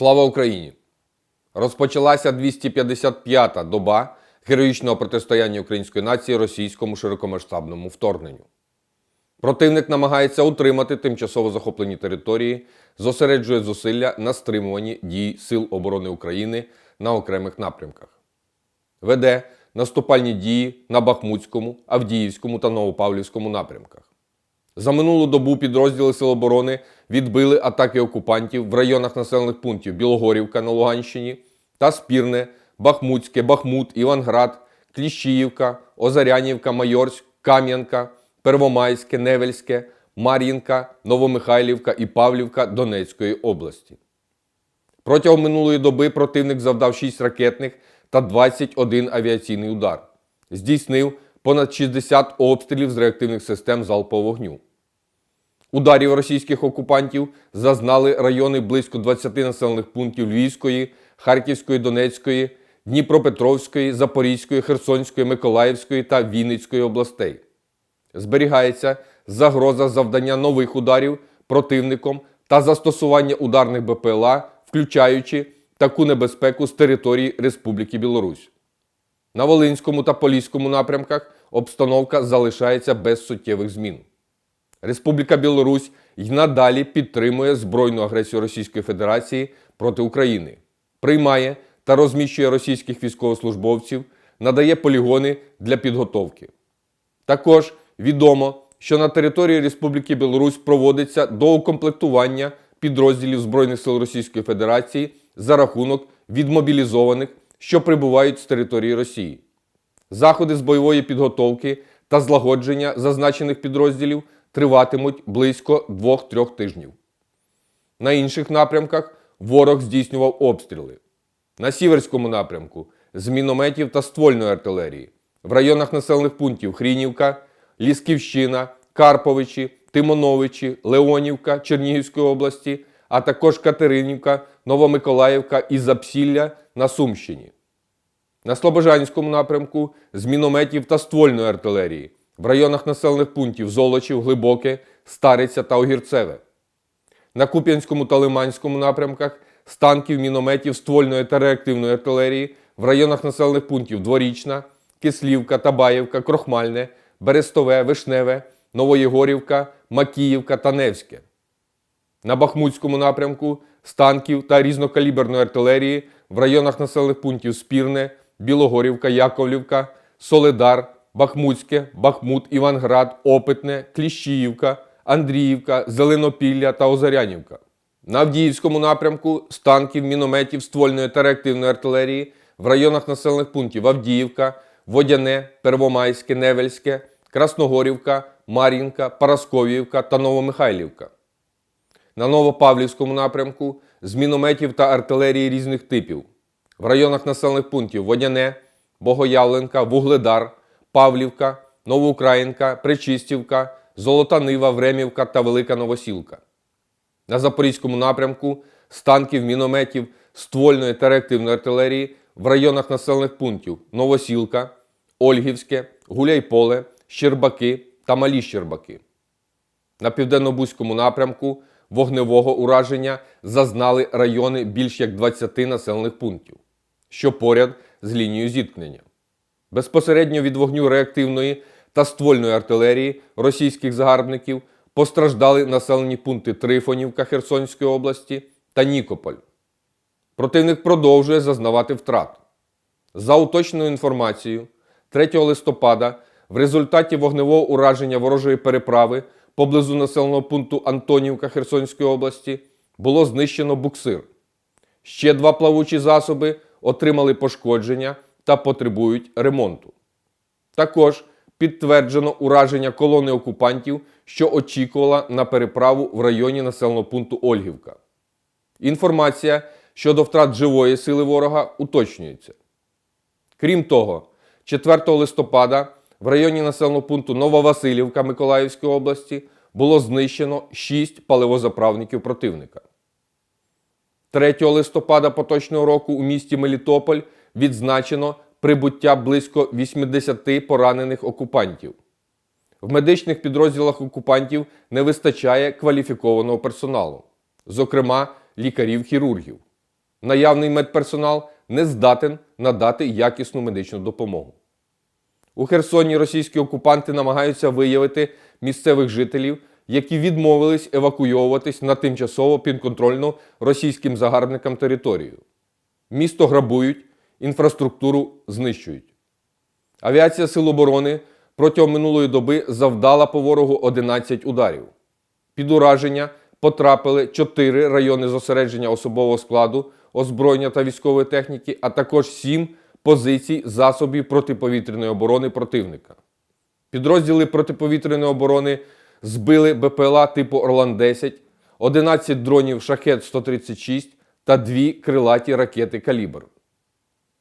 Слава Україні! Розпочалася 255-та доба героїчного протистояння української нації російському широкомасштабному вторгненню. Противник намагається утримати тимчасово захоплені території, зосереджує зусилля на стримуванні дій Сил оборони України на окремих напрямках. Веде наступальні дії на Бахмутському, Авдіївському та Новопавлівському напрямках. За минулу добу підрозділи Сил оборони відбили атаки окупантів в районах населених пунктів Білогорівка на Луганщині та Спірне, Бахмутське, Бахмут, Іванград, Кліщіївка, Озарянівка, Майорськ, Кам'янка, Первомайське, Невельське, Мар'їнка, Новомихайлівка і Павлівка Донецької області. Протягом минулої доби противник завдав 6 ракетних та 21 авіаційний удар. Здійснив понад 60 обстрілів з реактивних систем залпового вогню. Ударів російських окупантів зазнали райони близько 20 населених пунктів Львівської, Харківської, Донецької, Дніпропетровської, Запорізької, Херсонської, Миколаївської та Вінницької областей. Зберігається загроза завдання нових ударів противником та застосування ударних БПЛА, включаючи таку небезпеку з території Республіки Білорусь. На Волинському та Поліському напрямках обстановка залишається без суттєвих змін. Республіка Білорусь й надалі підтримує збройну агресію Російської Федерації проти України, приймає та розміщує російських військовослужбовців, надає полігони для підготовки. Також відомо, що на території Республіки Білорусь проводиться доукомплектування підрозділів Збройних сил Російської Федерації за рахунок відмобілізованих, що прибувають з території Росії. Заходи з бойової підготовки та злагодження зазначених підрозділів триватимуть близько 2-3 тижнів. На інших напрямках ворог здійснював обстріли. На Сіверському напрямку з мінометів та ствольної артилерії, в районах населених пунктів Хрінівка, Лісківщина, Карповичі, Тимоновичі, Леонівка Чернігівської області, а також Катеринівка, Новомиколаївка і Запсілля на Сумщині. На Слобожанському напрямку з мінометів та ствольної артилерії в районах населених пунктів Золочів, Глибоке, Стариця та Огірцеве. На Куп'янському та Лиманському напрямках з танків, мінометів, ствольної та реактивної артилерії в районах населених пунктів Дворічна, Кислівка, Табаєвка, Крохмальне, Берестове, Вишневе, Новоєгорівка, Макіївка та Невське. На Бахмутському напрямку з танків та різнокаліберної артилерії в районах населених пунктів Спірне, Білогорівка, Яковлівка, Соледар, Бахмутське, Бахмут, Іванград, Опитне, Кліщіївка, Андріївка, Зеленопілля та Озарянівка. На Авдіївському напрямку з танків, мінометів, ствольної та реактивної артилерії в районах населених пунктів Авдіївка, Водяне, Первомайське, Невельське, Красногорівка, Мар'їнка, Парасковіївка та Новомихайлівка. На Новопавлівському напрямку з мінометів та артилерії різних типів. В районах населених пунктів Водяне, Богоявленка, Вугледар, Павлівка, Новоукраїнка, Пречистівка, Золота Нива, Времівка та Велика Новосілка. На Запорізькому напрямку з танків, мінометів, ствольної та реактивної артилерії в районах населених пунктів Новосілка, Ольгівське, Гуляйполе, Щербаки та Малі Щербаки. На південно-бузькому напрямку вогневого ураження зазнали райони більш як 20 населених пунктів, що поряд з лінією зіткнення. Безпосередньо від вогню реактивної та ствольної артилерії російських загарбників постраждали населені пункти Трифонівка Херсонської області та Нікополь. Противник продовжує зазнавати втрат. За уточненою інформацією, 3 листопада в результаті вогневого ураження ворожої переправи поблизу населеного пункту Антонівка Херсонської області було знищено буксир. Ще два плавучі засоби отримали пошкодження та потребують ремонту. Також підтверджено ураження колони окупантів, що очікувала на переправу в районі населеного пункту Ольгівка. Інформація щодо втрат живої сили ворога уточнюється. Крім того, 4 листопада в районі населеного пункту Нововасилівка Миколаївської області було знищено 6 паливозаправників противника. 3 листопада поточного року у місті Мелітополь відзначено прибуття близько 80 поранених окупантів. В медичних підрозділах окупантів не вистачає кваліфікованого персоналу, зокрема лікарів-хірургів. Наявний медперсонал не здатен надати якісну медичну допомогу. У Херсоні російські окупанти намагаються виявити місцевих жителів, які відмовились евакуйовуватись на тимчасово підконтрольну російським загарбникам територію. Місто грабують, інфраструктуру знищують. Авіація Сил оборони протягом минулої доби завдала по ворогу 11 ударів. Під ураження потрапили 4 райони зосередження особового складу, озброєння та військової техніки, а також 7 позицій засобів протиповітряної оборони противника. Підрозділи протиповітряної оборони збили БПЛА типу Орлан-10, 11 дронів Шахет-136 та 2 крилаті ракети Калібр.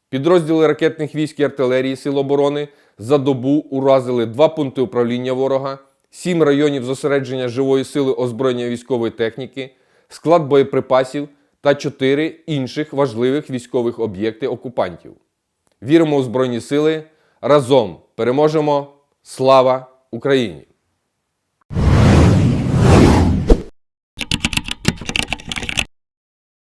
Підрозділи ракетних військ і артилерії Сил оборони за добу уразили два пункти управління ворога, сім районів зосередження живої сили озброєння військової техніки, склад боєприпасів та чотири інших важливих військових об'єкти окупантів. Віримо у Збройні Сили. Разом переможемо! Слава Україні!